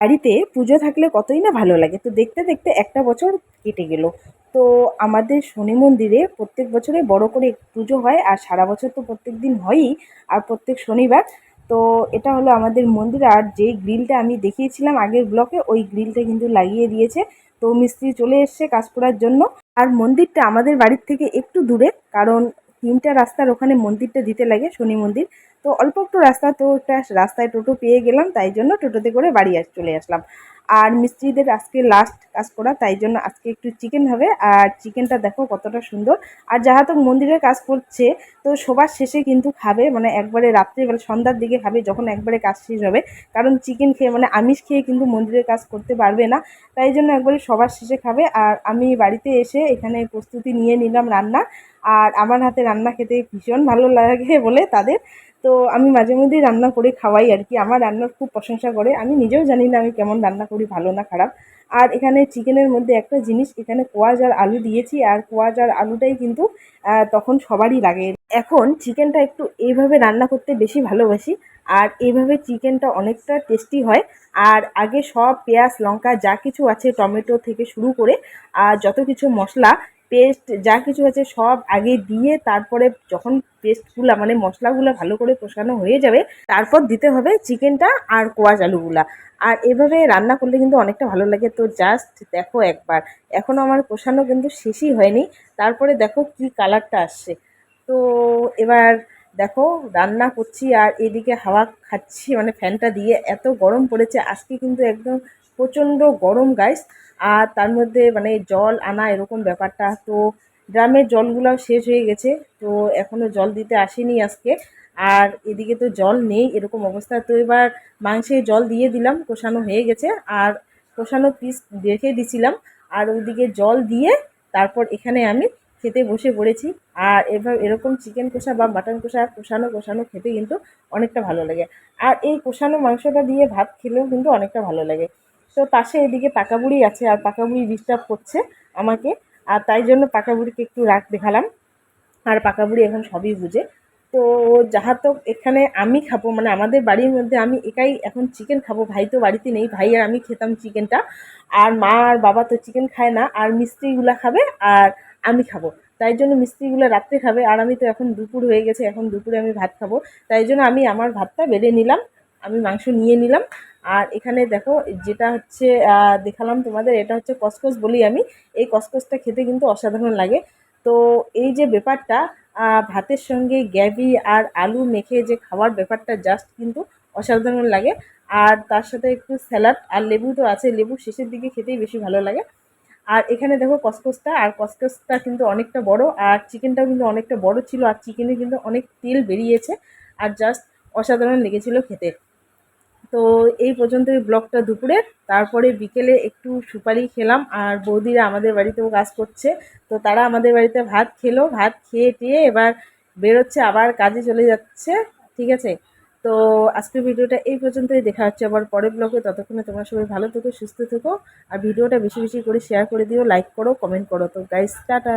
বাড়িতে পুজো থাকলে কতই না ভালো লাগে। তো দেখতে দেখতে একটা বছর কেটে গেল। তো আমাদের শনি মন্দিরে প্রত্যেক বছরে বড় করে পুজো হয় আর সারা বছর তো প্রত্যেক দিন হয়ই আর প্রত্যেক শনিবার। তো এটা হলো আমাদের মন্দির আর যেই গ্রিলটা আমি দেখিয়েছিলাম আগের ব্লকে, ওই গ্রিলটা কিন্তু লাগিয়ে দিয়েছে। তো মিস্ত্রি চলে এসছে কাজ করার জন্য। আর মন্দিরটা আমাদের বাড়ির থেকে একটু দূরে, কারণ তিনটা রাস্তার ওখানে মন্দিরটা দিতে লাগে শনি মন্দির। তো অল্প একটু রাস্তা তো একটা রাস্তায় টোটো পেয়ে গেলাম, তাই জন্য টোটোতে করে বাড়ি আস, চলে আসলাম। আর মিস্ত্রিদের আজকে লাস্ট কাজ করা, তাই জন্য আজকে একটু চিকেন হবে। আর চিকেনটা দেখো কতটা সুন্দর। আর যাহা তো মন্দিরের কাজ করছে, তো সবার শেষে কিন্তু খাবে মানে একবারে রাত্রিবেলা, সন্ধ্যার দিকে খাবে, যখন একবারে কাজ শেষ হবে। কারণ চিকেন খেয়ে মানে আমিষ খেয়ে কিন্তু মন্দিরের কাজ করতে পারবে না। তাই জন্য একবারে সবার শেষে খাবে। আর আমি বাড়িতে এসে এখানে প্রস্তুতি নিয়ে নিলাম রান্না। আর আমার হাতে রান্না খেতে ভীষণ ভালো লাগে বলে তাদের। তো আমি মাঝে মধ্যেই রান্না করে খাওয়াই আর কি। আমার রান্নার খুব প্রশংসা করে। আমি নিজেও জানি না আমি কেমন রান্না করি, ভালো না খারাপ। আর এখানে চিকেনের মধ্যে একটা জিনিস, এখানে কোয়াজ আর আলু দিয়েছি। আর কোয়াজ আর আলুটাই কিন্তু তখন সবারই লাগে। এখন চিকেনটা একটু এইভাবে রান্না করতে বেশি ভালোবাসি। আর এইভাবে চিকেনটা অনেকটা টেস্টি হয়। আর আগে সব পেঁয়াজ, লঙ্কা, যা কিছু আছে টমেটো থেকে শুরু করে, আর যত কিছু মশলা পেস্ট যা কিছু আছে সব আগে দিয়ে তারপরে যখন পেস্টগুলো মানে মশলাগুলো ভালো করে কষানো হয়ে যাবে, তারপর দিতে হবে চিকেনটা আর কোয়াজ আলুগুলা। আর এভাবে রান্না করলে কিন্তু অনেকটা ভালো লাগে। তো জাস্ট দেখো একবার। এখনও আমার কষানো কিন্তু শেষই হয়নি। তারপরে দেখো কি কালারটা আসছে। তো এবার দেখো রান্না করছি আর এদিকে হাওয়া খাচ্ছি মানে ফ্যানটা দিয়ে। এত গরম পড়েছে, আজকে কিন্তু একদম প্রচণ্ড গরম গাইস আর তার মধ্যে মানে জল আনা এরকম ব্যাপারটা। তো ড্রামের জলগুলোও শেষ হয়ে গেছে। তো এখনও জল দিতে আসেনি আজকে। আর এদিকে তো জল নেই, এরকম অবস্থা। তো এবার মাংসে জল দিয়ে দিলাম, কষানো হয়ে গেছে। আর কষানো পিস রেখে দিছিলাম। আর ওইদিকে জল দিয়ে তারপর এখানে আমি খেতে বসে পড়েছি। আর এভাবে এরকম চিকেন কষা বা মাটন কষা, কষানো কষানো খেতে কিন্তু অনেকটা ভালো লাগে। আর এই কষানো মাংসটা দিয়ে ভাত খেলেও কিন্তু অনেকটা ভালো লাগে। তো পাশে এদিকে পাকা বুড়ি আছে আর পাকা বুড়ি ডিস্টার্ব করছে আমাকে। আর তাই জন্য পাকা বুড়িকে একটু রাগ দেখালাম। আর পাকা বুড়ি এখন সবই বুঝে। তো যাহা তো এখানে আমি খাব মানে আমাদের বাড়ির মধ্যে আমি একাই এখন চিকেন খাব। ভাই তো বাড়িতে নেই, ভাই আর আমি খেতাম চিকেনটা আর মা আর বাবা তো চিকেন খায় না, আর মিস্ত্রিগুলা খাবে আর আমি খাব। তাই জন্য মিস্ত্রিগুলো রাত্রে খাবে। আর আমি তো এখন দুপুর হয়ে গেছে, এখন দুপুরে আমি ভাত খাব। তাই জন্য আমি আমার ভাতটা বেড়ে নিলাম, আমি মাংস নিয়ে নিলাম। আর এখানে দেখো, যেটা হচ্ছে দেখালাম তোমাদের, এটা হচ্ছে কসকস বলি আমি। এই কসকসটা খেতে কিন্তু অসাধারণ লাগে। তো এই যে ব্যাপারটা ভাতের সঙ্গে গ্যাবি আর আলু মেখে যে খাওয়ার ব্যাপারটা জাস্ট কিন্তু অসাধারণ লাগে। আর তার সাথে একটু স্যালাড আর লেবু তো আছে, লেবু শেষের দিকে খেতেই বেশি ভালো লাগে। আর এখানে দেখো কসকসটা, আর কসকসটা কিন্তু অনেকটা বড়, আর চিকেনটাও কিন্তু অনেকটা বড় ছিল, আর চিকেনে কিন্তু অনেক তেল বেরিয়েছে, আর জাস্ট অসাধারণ লেগেছিল খেতে। তো এই পর্যন্ত এই ব্লগটা দুপুরে। তারপরে বিকেলে একটু সুপারি খেলাম আর বৌদিরা আমাদের বাড়িতেও কাজ করছে। তো তারা আমাদের বাড়িতে ভাত খেলো, ভাত খেয়ে টেয়ে এবার বেরোচ্ছে, আবার কাজে চলে যাচ্ছে, ঠিক আছে? তো আজকের ভিডিওটা এই পর্যন্তই। দেখা হচ্ছে আবার পরের ব্লগে। ততক্ষণে তোমরা সবাই ভালো থেকো, সুস্থ থেকো। আর ভিডিওটা বেশি বেশি করে শেয়ার করে দিও লাইক করো কমেন্ট করো। তো গাইস টাটা।